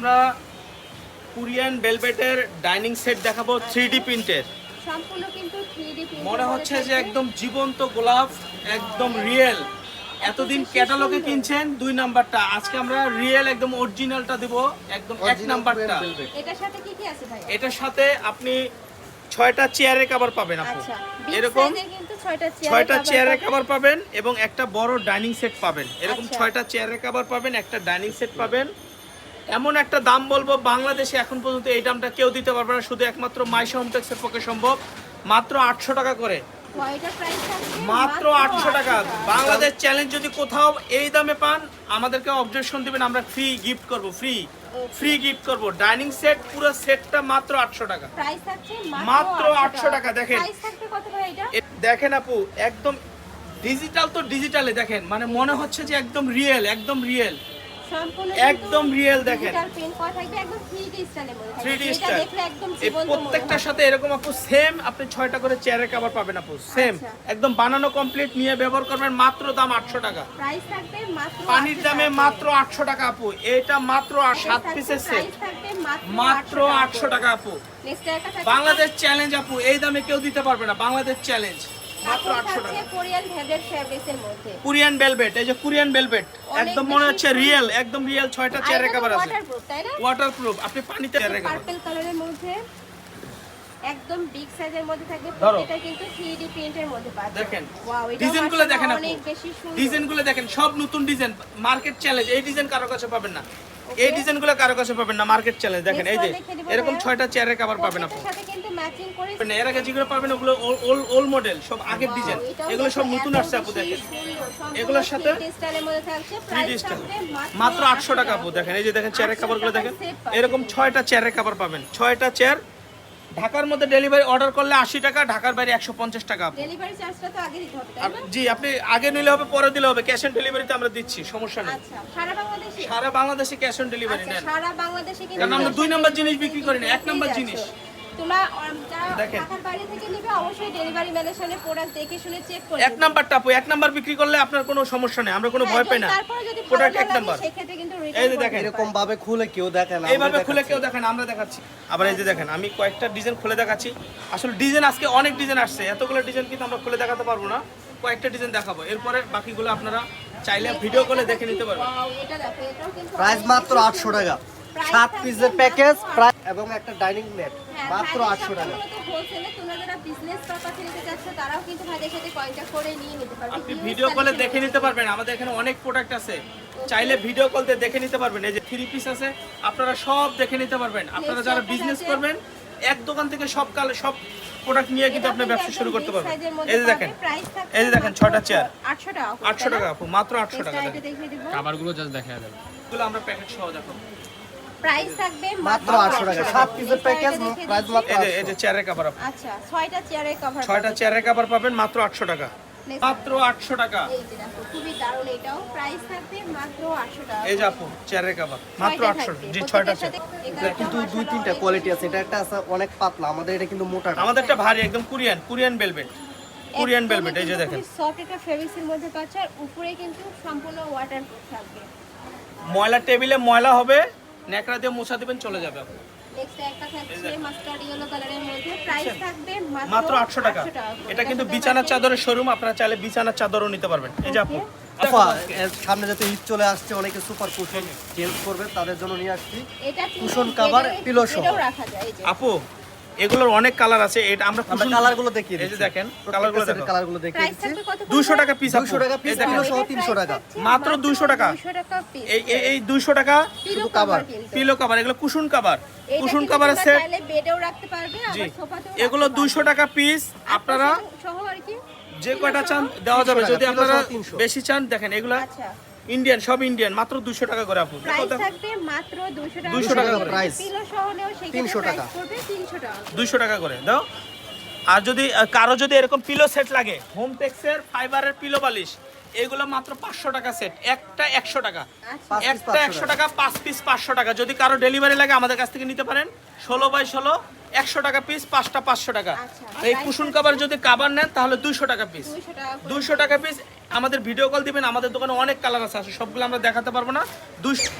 আমরা কোরিয়ান বেলভেটের dining set দেখাবো থ্রি ডি প্রিন্টের। সম্পূর্ণ কিন্তু মনে হচ্ছে যে একদম জীবন্ত গোলাপ একদম রিয়েল। এতদিন ক্যাটালগে কিনছেন দুই নাম্বারটা। আজকে আমরা রিয়েল একদম অরিজিনালটা দেব একদম এক নাম্বারটা। এটার সাথে কি কি আছে ভাই এটার সাথে আপনি ছয়টা চেয়ারের কাভার পাবেন আপনি আচ্ছা এরকম সাইজের কিন্তু 6টা চেয়ার ছয়টা চেয়ারের কাভার পাবেন এবং একটা বড় ডাইনিং সেট পাবেন। এরকম আচ্ছা। ছয়টা চেয়ারের কাভার পাবেন একটা ডাইনিং সেট পাবেন। এমন একটা দাম বলব বাংলাদেশে এখন পর্যন্ত এই দামটা কেউ দিতে পারবে না শুধু একমাত্র মাইশা হোমটেক্সের পক্ষে সম্ভব। মাত্র আটশো টাকা করে। মাত্র আটশো টাকা। বাংলাদেশ চ্যালেঞ্জ যদি কোথাও এই দামে পান আমাদেরকে অবজেকশন দিবেন আমরা ফ্রি গিফট করব ফ্রি ফ্রি গিফট করব। ডাইনিং সেট পুরো সেটটা মাত্র আটশো টাকা। মাত্র 800 টাকা, দেখেন। দেখেন আপু একদম ডিজিটাল তো ডিজিটালে দেখেন। মানে মনে হচ্ছে যে একদম রিয়েল একদম রিয়েল একদম real দেখেন। ডিজিটাল প্রিন্ট করা থাকবে একদম 3D স্টাইলের মধ্যে থাকবে। 3D এটা স্টাইল দেখলে একদম এই জীবন্ত প্রত্যেকটার সাথে এরকম আপু সেম আপনি ছয়টা করে চেয়ারের কাভার পাবেন আপু সেম আচ্ছা। একদম বানানো কমপ্লিট নিয়ে ব্যবহার করবেন মাত্র দাম আটশো টাকা। পানির দামে মাত্র আটশো টাকা আপু এটা মাত্র সাত পিসের সেট মাত্র আটশো টাকা আপু। বাংলাদেশ চ্যালেঞ্জ আপু এই দামে কেউ দিতে পারবে না বাংলাদেশ চ্যালেঞ্জ মাত্র টাকা। কোরিয়ান ভেলভেট মধ্যে। কোরিয়ান এই যে কোরিয়ান ভেলভেট একদম মনে হচ্ছে। রিয়েল একদম রিয়েল ছয়টা চেয়ার কাভার আছে। ওয়াটারপ্রুফ প্রুফ আপনি পানিতে পার্পল কালারের মধ্যে। একদম বিগ সাইজের মধ্যে থাকবে। প্রত্যেকটা কিন্তু 3D প্রিন্টের মধ্যে পাচ্ছেন দেখেন ওয়াও এটা ডিজাইনগুলো দেখেন অনেক বেশি সুন্দর। ডিজাইনগুলো দেখেন সব নতুন ডিজাইন মার্কেট চ্যালেঞ্জ এই ডিজাইন কারও কাছে পাবেন না। এই ডিজাইনগুলো কারও কাছে পাবেন না মার্কেট চ্যালেঞ্জ দেখেন এই যে এরকম ভাইয়া। ছয়টা চেয়ারের কাভার পাবেন আপনি সাথে কিন্তু ম্যাচিং করে পাবেন না। এর আগে যেগুলো পাবেন ওগুলো ওল্ড ওল্ড মডেল সব আগের ডিজাইন এগুলো সব নতুন আসছে আপু দেখেন। এগুলোর সাথে 3D স্টাইলের মধ্যে থাকছে। প্রাইস মাত্র আটশো টাকা আপু দেখেন এই যে দেখেন চেয়ারের 800 কাপড়গুলো দেখেন। এরকম ছয়টা চেয়ারের কাপড় পাবেন। ছয়টা চেয়ার ঢাকার মধ্যে ডেলিভারি অর্ডার করলে আশি টাকা ঢাকার বাইরে একশো পঞ্চাশ টাকা। ডেলিভারি চার্জটা তো আগে দিতে হবে জি আপনি আগে নিলে হবে পরে দিলে হবে ক্যাশ অন ডেলিভারিতে আমরা দিচ্ছি সমস্যা নেই। আচ্ছা সারা বাংলাদেশে? সারা বাংলাদেশে ক্যাশ অন ডেলিভারি নেন। সারা বাংলাদেশে কিন্তু আমরা দুই নাম্বার জিনিস বিক্রি করি না, এক নাম্বার জিনিস। যাচ্ছ। তোমরা আম, যারা দেখেন। ঢাকার বাইরে থেকে নিবে অবশ্যই ডেলিভারি ম্যানের সাথে প্রোডাক্ট দেখে শুনে চেক করে এক এক নাম্বার বিক্রি করলে আপনার কোনো সমস্যা নেই আমরা কোনো হ্যাঁ, ভয় পাই না। তারপরে যদি ভালো প্রোডাক্ট এক নাম্বার। এই যে দেখেন। এরকম ভাবে খুলে কেউ দেখে না এইভাবে খুলে। কেউ দেখেন আমরা দেখাচ্ছি। আবার এই যে দেখেন আমি কয়েকটা ডিজাইন খুলে দেখাচ্ছি। আসলে ডিজাইন আজকে অনেক ডিজাইন আসছে এতগুলো ডিজাইন কিন্তু আমরা খুলে দেখাতে পারব না। কয়েকটা ডিজাইন দেখাবো। এরপরে বাকিগুলো আপনারা চাইলে ভিডিও কলে দেখে নিতে পারবেন। এটা দেখো এটাও কিন্তু প্রাইস মাত্র আটশো টাকা। সাত পিসের প্যাকেজ এবং একটা ডাইনিং হ্যাঁ, মাত্র ভাইদের আটশো টাকা। সবগুলো তো wholesale-এ, তোমরা যারা business purpose-এ নিতে চাচ্ছ, তারাও কিন্তু ভাইদের সাথে contact করে নিয়ে নিতে পারবে। আপনি ভিডিও কলে দেখে নিতে পারবেন আমাদের এখানে অনেক প্রোডাক্ট আছে। চাইলে ভিডিও কল দিয়ে দেখে নিতে পারবেন এই যে থ্রি পিস আছে আপনারা সব দেখে নিতে পারবেন। আপনারা যারা বিজনেস করবেন এক দোকান থেকে সব কালে সব প্রোডাক্ট নিয়ে কিন্তু আপনি ব্যবসা শুরু করতে পারবেন। এই যে দেখেন এই যে দেখেন ছটা চেয়ার 800 টাকা। করে, আটশো তাই না? টাকা আপু মাত্র আটশো টাকা। খাবারগুলো জাস্ট দেখা যাবে। এগুলো আমরা প্যাকেট সহ দেখো Price থাকবে মাত্র আটশো টাকা। সাত পিসের প্যাকেজ প্রাইস মাত্র এই যে এই যে চেয়ারের আপু আচ্ছা ছয়টা চেয়ারের কভার ছয়টা চেয়ারের কাপড় পাবেন মাত্র আটশো টাকা। মাত্র আটশো টাকা। এই যে দেখো খুবই দারুণ এটাও। প্রাইস থাকবে মাত্র 800 টাকা। এই যে আপু চেয়ারের কাপড় মাত্র ছয়টা আটশো থাকবে। জি ছয়টা প্রত্যেকটার চেয়ার কিন্তু দুই তিনটা কোয়ালিটি আছে। এটা একটা আছে অনেক পাতলা। আমাদের এটা কিন্তু মোটা। আমাদেরটা ভারী একদম Korean Korean velvet Korean velvet এই যে দেখেন। সফট একটা ফেব্রিক্সের মধ্যে পাচ্ছ আর উপরে কিন্তু সম্পূর্ণ ওয়াটারপ্রুফ থাকবে। ময়লা টেবিলে ময়লা হবে ন্যাকড়া দিয়ে মোছা দিবেন চলে যাবে আপু। নেক্সট একটা থাকছে মাস্টার্ড ইয়েলো কালারের মধ্যে প্রাইস থাকবে মাত্র আটশো টাকা। এটা কিন্তু বিছানার চাদরের শোরুম আপনারা চাইলে বিছানার চাদরও নিতে পারবেন। এই যে আপু। সামনে যাতে ঈদ চলে আসছে অনেকে সুপার কুশন চেঞ্জ করবে তাদের জন্য নিয়ে আসছি। কুশন cover, পিলো সহ। এটাও রাখা যায় এই যে। আপু এগুলোর অনেক কালার আছে এটা আমরা আমরা কুসুম- কালারগুলো দেখিয়ে এই যে দেখেন কালারগুলো দেখো। কালারগুলো দেখিয়ে দিচ্ছি। থাকবে কত? করে? 200 টাকা পিস 200 টাকা পিস দেখেন। কিলো সহ 300 টাকা। মাত্র 200 টাকা। 200 টাকা পিস এই এই- এই 200 টাকা পিলো কভার পিলো কভার এগুলো কুশন কভার কুশন তোমরা সেট চাইলে বেডেও রাখতে পারবে জি। আবার সোফাতেও এগুলো 200 টাকা পিস আপনারা সহ আর কি? যে কয়টা চান দেওয়া যাবে। যদি আপনারা কিলো সহ 300 বেশি চান দেখেন এগুলো আচ্ছা। ইন্ডিয়ান সব ইন্ডিয়ান মাত্র 200 টাকা করে আপু। প্রাইস থাকবে মাত্র 200 টাকা। 200 টাকা price। পিলো সহ নেও সেই 300 টাকা। করবে 300 টাকা 200 টাকা করে দাও। আর যদি কারও যদি এরকম পিলো সেট লাগে হোম টেক্সের ফাইবারের পিলো বালিশ এগুলো মাত্র পাঁচশো টাকা সেট একটা একশো টাকা। আচ্ছা। একটা 500 একশো টাকা। পাঁচ পিস পাঁচশো টাকা। যদি কারও ডেলিভারি লাগে আমাদের কাছ থেকে নিতে পারেন। ষোলো বাই ষোলো একশো টাকা পিস পাঁচটা পাঁচশো টাকা। আচ্ছা। এই কুসুন কাবার যদি কাবার নেন তাহলে দুইশো টাকা পিস 200 টাকা দুইশো টাকা পিস আমাদের ভিডিও কল দিবেন আমাদের দোকানে অনেক কালার আছে সবগুলো আমরা দেখাতে পারব না। দুইশো